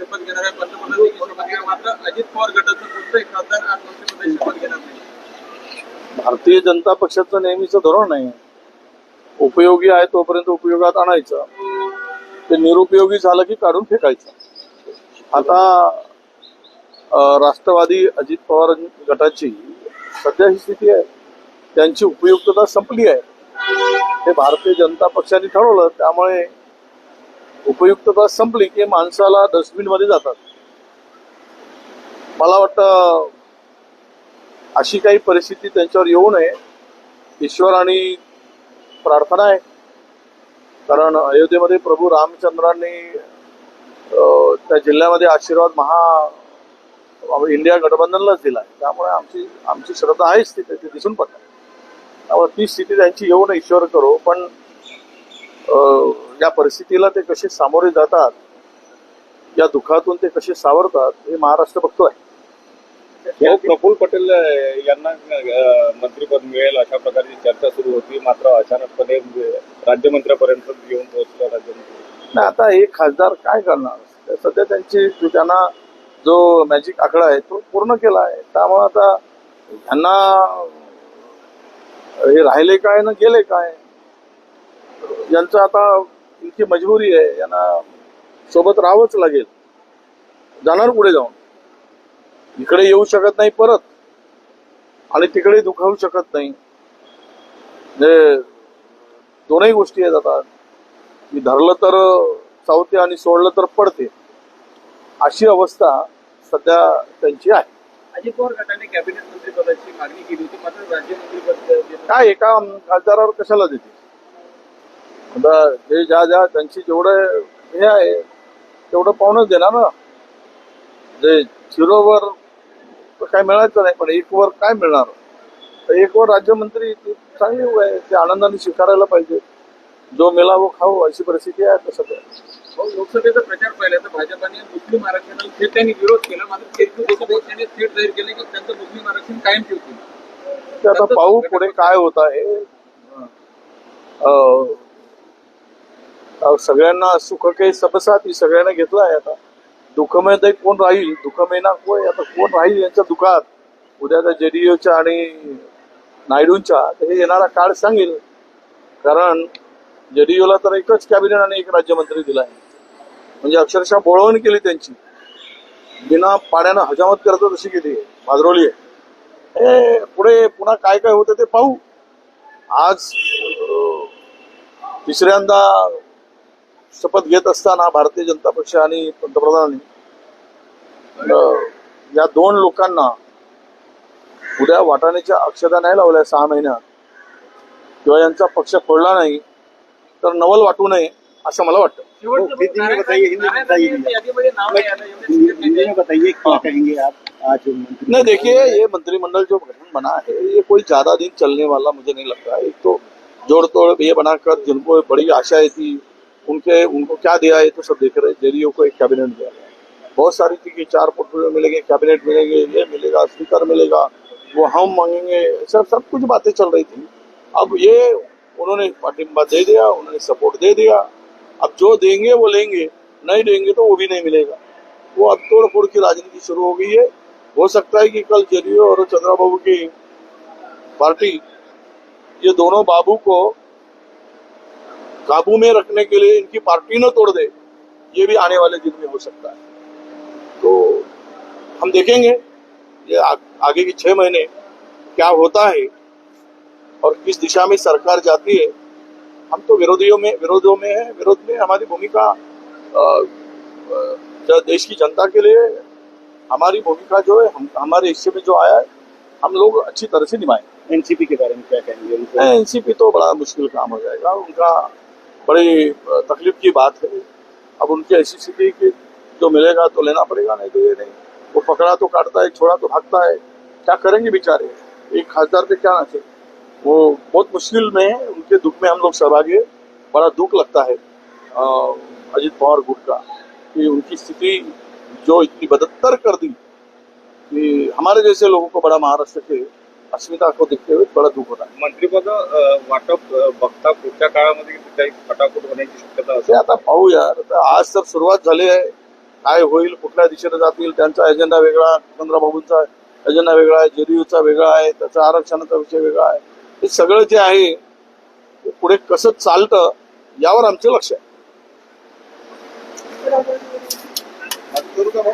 शपथ घेणार आहे. पंतप्रधान शपथ घेणार. मात्र अजित पवार गटाचं कोणतंही खासदार आज मंत्रिपदाची शपथ घेणार नाही. भारतीय जनता पक्षाचं नेहमीचं धोरण आहे उपयोगी आहे तोपर्यंत उपयोगात आणायचं. ते निरुपयोगी झालं की काढून फेकायचं. आता राष्ट्रवादी अजित पवार गटाची सध्या ही स्थिती आहे. त्यांची उपयुक्तता संपली आहे. हे भारतीय जनता पक्षाने ठरवलं. त्यामुळे उपयुक्तता संपली की माणसाला डस्टबिनमध्ये जातात. मला वाटतं अशी काही परिस्थिती त्यांच्यावर येऊ नये. ईश्वर आणि प्रार्थना आहे. कारण अयोध्येमध्ये प्रभू रामचंद्रांनी अं, त्या जिल्ह्यामध्ये आशीर्वाद महा इंडिया गठबंधनलाच दिला त्यामुळे आमची आमची श्रद्धा आहेच तिथे ते दिसून पडतात त्यामुळे ती स्थिती त्यांची येऊ नये ईश्वर करो. पण या परिस्थितीला ते कसे सामोरे जातात या दुःखातून ते कसे सावरतात हे महाराष्ट्र बघतोय. भाऊ प्रफुल्ल पटेल यांना मंत्रिपद मिळेल अशा प्रकारची चर्चा सुरू होती. मात्र अचानकपणे राज्यमंत्र्यापर्यंत येऊन पोहोचलं राज्यमंत्री. नाही आता हे खासदार काय करणार? सध्या त्यांची त्यांना जो मॅजिक आकडा आहे तो पूर्ण केला आहे. त्यामुळे आता यांना हे राहिले काय ना गेले काय? यांचं आता इतकी मजबुरी आहे यांना सोबत राहावंच लागेल. जाणार पुढे जाऊन. इकडे येऊ शकत नाही परत. आणि तिकडे दुखावू शकत नाही. दोनही गोष्टी आहेत आता. की धरलं तर चावते आणि सोडलं तर पडते. अशी अवस्था सध्या त्यांची आहे. अजित पवार गटाने कॅबिनेट मागणी केली होती मात्र काय एका खासदारावर कशाला देते? आता जे ज्या ज्या त्यांची जेवढं हे आहे तेवढं पाहूनच देणार ना. जे झिरोवर काय मिळायचं नाही पण एक वर काय मिळणार? तर एक वर राज्यमंत्री ती चांगली आहे ते आनंदाने स्वीकारायला पाहिजे. जो मिळा वो खाऊ अशी परिस्थिती आहे आता सध्या. लोकसभेचा प्रचार पाहिला तर भाजपाने मुस्लिम आरक्षणाला थेट त्यांनी विरोध केला. मात्र पक्षाने थेट जाहीर केले की त्यांचं मुस्लिम आरक्षण कायम ठेवतील. ते आता पाहू पुढे काय होत आहे. सगळ्यांना सुख काही सबसाती सगळ्यांना घेतला आहे आता. दुःखमय ते कोण राहील? दुःखमय ना कोय आता कोण राहील यांच्या दुःखात? उद्या त्या जेडीयूच्या आणि नायडूंच्या तर हे येणारा काळ सांगेल. कारण जेडीयूला तर एकच कॅबिनेट आणि एक राज्यमंत्री दिला आहे. म्हणजे अक्षरशः बोळवण केली त्यांची. बिना पाण्यानं हजामत करतो तशी केली. आहे भाद्रोली आहे. हे पुढे पुन्हा काय काय होतं ते पाहू. आज तिसऱ्यांदा शपथ घेत असताना भारतीय जनता पक्ष आणि पंतप्रधानांनी या दोन लोकांना उद्या वाटाण्याच्या अक्षता नाही लावल्या सहा महिन्यात. किंवा यांचा पक्ष फोडला नाही तर नवल वाटू नये असं मला वाटतं. नाही आलं एवढे हिंदी senior हिंदी नेते. में बताइए क्या कहेंगे आप आज मंत्री नहीं देखिए ये मंत्रिमंडल जो गठन बना है ये कोई ज्यादा दिन चलने वाला मुझे नहीं लगता है। एक तो जोड़ तोड़ ये बनाकर जिनको बड़ी आशाएं थी उनके, उनको क्या दिया है तो सब देख रहे जेडीयू को एक कैबिनेट दिया बहुत सारी कि चार पोर्टफोलियो मिलेंगे कैबिनेट मिलेंगे, ये मिलेगा स्पीकर मिलेगा, वो हम मांगेंगे, सब सब कुछ बातें चल रही थी। अब ये उन्होंने पाटिम्बा दे दिया, उन्होंने सपोर्ट दे दिया। अब जो देंगे, वो लेंगे। नहीं देंगे तो वो भी नहीं मिलेगा। वो अब तोड़ फोड़ की राजनीति शुरू हो गई है। हो सकता है कि कल जेडीयू और चंद्रा बाबू की पार्टी, ये दोनों बाबू को काबू में रखने के लिए इनकी पार्टी न तोड़ दे ये भी आने वाले दिन में हो सकता है। तो हम देखेंगे ये आ, आगे की छह महीने क्या होता है और किस दिशा में सरकार जाती है। हम तो विरोधियों में विरोधों में है विरोध में हमारी भूमिका देश की जनता के लिए हमारी भूमिका जो है हम हमारे हिस्से में जो आया है हम लोग अच्छी तरह से निभाएँगे। एनसीपी के बारे में क्या कहेंगे? एनसीपी तो बड़ा मुश्किल काम हो जाएगा। उनका बड़ी तकलीफ़ की बात है। अब उनकी ऐसी स्थिति कि जो मिलेगा तो लेना पड़ेगा, नहीं तो ये नहीं। वो पकड़ा तो काटता है, छोड़ा तो भागता है। क्या करेंगे बेचारे? एक खासदार पे क्या नाचे? वो बहुत मुश्किल में है उनके दुख में हम लोग सहभागी बड़ा दुख लगता है अजित पवार गुट का, कि उनकी स्थिति जो इतनी बदतर कर दी, कि हमारे जैसे लोगों को बड़ा महाराष्ट्र के अस्मिता को देखते हुए बड़ा दुख होता. है मंत्रिपद अ, वाटप बघता पुढच्या काळामध्ये काही फटाफट होण्याची शक्यता असेल? आता पाहू यार. आता आज तर सुरुवात झाली आहे. काय होईल कुठल्या दिशेने जातील त्यांचा एजेंडा वेगळा चंद्रबाबूंचा एजेंडा वेगळा आहे जेडीयूचा वेगळा आहे त्याचा आरक्षणाचा विषय वेगळा आहे. हे सगळं जे आहे ते पुढे कसं चालतं यावर आमचं लक्ष आहे. करू का भाऊ